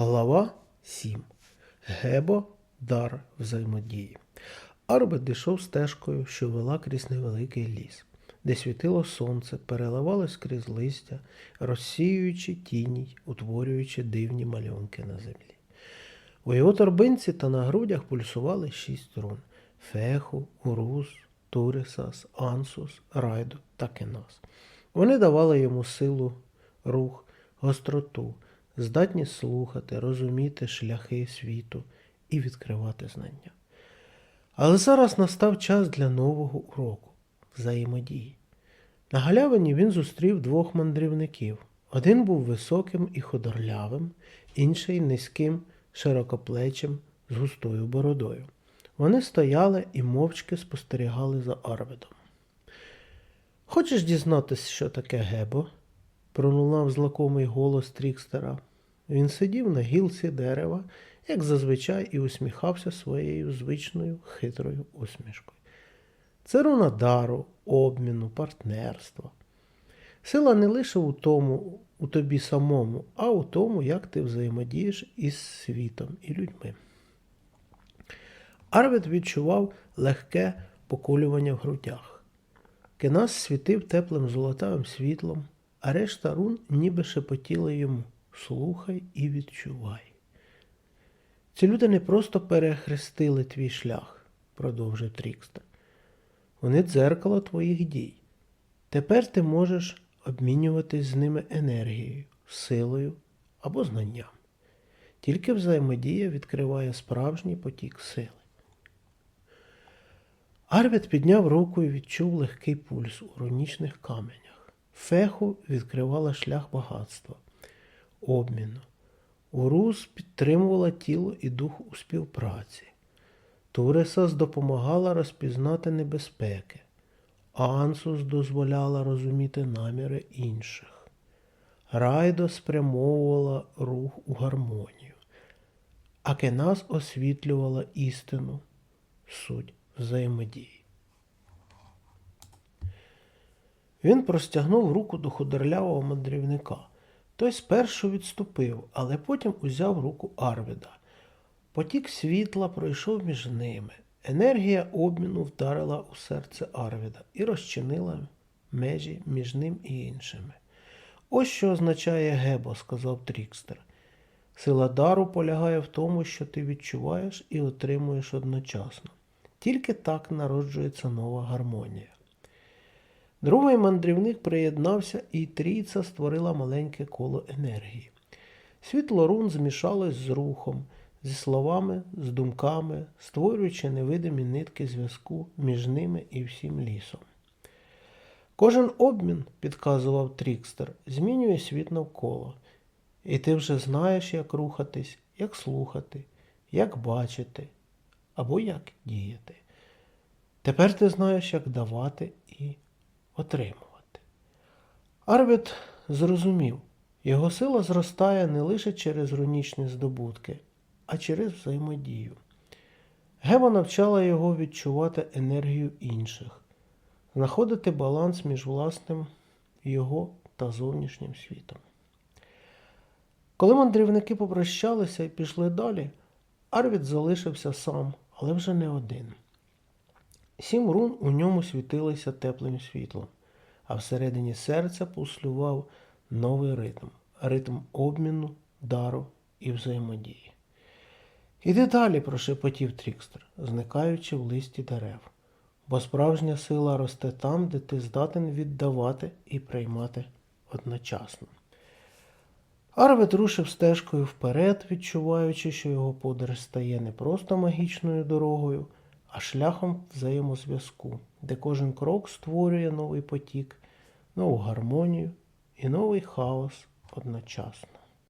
Глава 7. Гебо дар взаємодії. Арбет йшов стежкою, що вела крізь невеликий ліс, де світило сонце, переливалось крізь листя, розсіюючи тіні, утворюючи дивні малюнки на землі. У його торбинці та на грудях пульсували шість рун Феху, Урус, Турисас, Ансус, Райду та Кенас. Вони давали йому силу, рух, гостроту, здатність слухати, розуміти шляхи світу і відкривати знання. Але зараз настав час для нового уроку взаємодії. На галявині він зустрів двох мандрівників. Один був високим і худорлявим, інший низьким, широкоплечим з густою бородою. Вони стояли і мовчки спостерігали за Арведом. Хочеш дізнатися, що таке Гебо? пролунав злакомий голос Трікстера. Він сидів на гілці дерева, як зазвичай, і усміхався своєю звичною хитрою усмішкою. Це руна дару, обміну, партнерства. Сила не лише у тому, у тобі самому, а у тому, як ти взаємодієш із світом і людьми. Арвід відчував легке поколювання в грудях. Кенас світив теплим золотавим світлом, а решта рун ніби шепотіли йому слухай і відчувай. Ці люди не просто перехрестили твій шлях, продовжив Трікстер. Вони дзеркало твоїх дій. Тепер ти можеш обмінюватись з ними енергією, силою або знанням. Тільки взаємодія відкриває справжній потік сили. Арвід підняв руку і відчув легкий пульс у рунічних каменях. Феху відкривала шлях багатства, обміну. Урус підтримувала тіло і дух у співпраці. Туресас допомагала розпізнати небезпеки, Ансус дозволяла розуміти наміри інших. Райдо спрямовувала рух у гармонію, а Кенас освітлювала істину, суть взаємодії. Він простягнув руку до худорлявого мандрівника. Той спершу відступив, але потім узяв руку Арвіда. Потік світла пройшов між ними. Енергія обміну вдарила у серце Арвіда і розчинила межі між ним і іншими. Ось що означає Гебо, сказав Трікстер. Сила дару полягає в тому, що ти відчуваєш і отримуєш одночасно. Тільки так народжується нова гармонія. Другий мандрівник приєднався, і трійця створила маленьке коло енергії. Світло рун змішалось з рухом, зі словами, з думками, створюючи невидимі нитки зв'язку між ними і всім лісом. Кожен обмін, підказував Трікстер, змінює світ навколо, і ти вже знаєш, як рухатись, як слухати, як бачити або як діяти. Тепер ти знаєш, як давати і отримувати. Арвід зрозумів, його сила зростає не лише через рунічні здобутки, а через взаємодію. Геба навчала його відчувати енергію інших, знаходити баланс між власним його та зовнішнім світом. Коли мандрівники попрощалися і пішли далі, Арвід залишився сам, але вже не один. Сім рун у ньому світилися теплим світлом, а всередині серця пульсував новий ритм ритм обміну, дару і взаємодії. Іди далі, прошепотів Трікстер, зникаючи в листі дерев, бо справжня сила росте там, де ти здатен віддавати і приймати одночасно. Арвид рушив стежкою вперед, відчуваючи, що його подорож стає не просто магічною дорогою, а шляхом взаємозв'язку, де кожен крок створює новий потік, нову гармонію і новий хаос одночасно.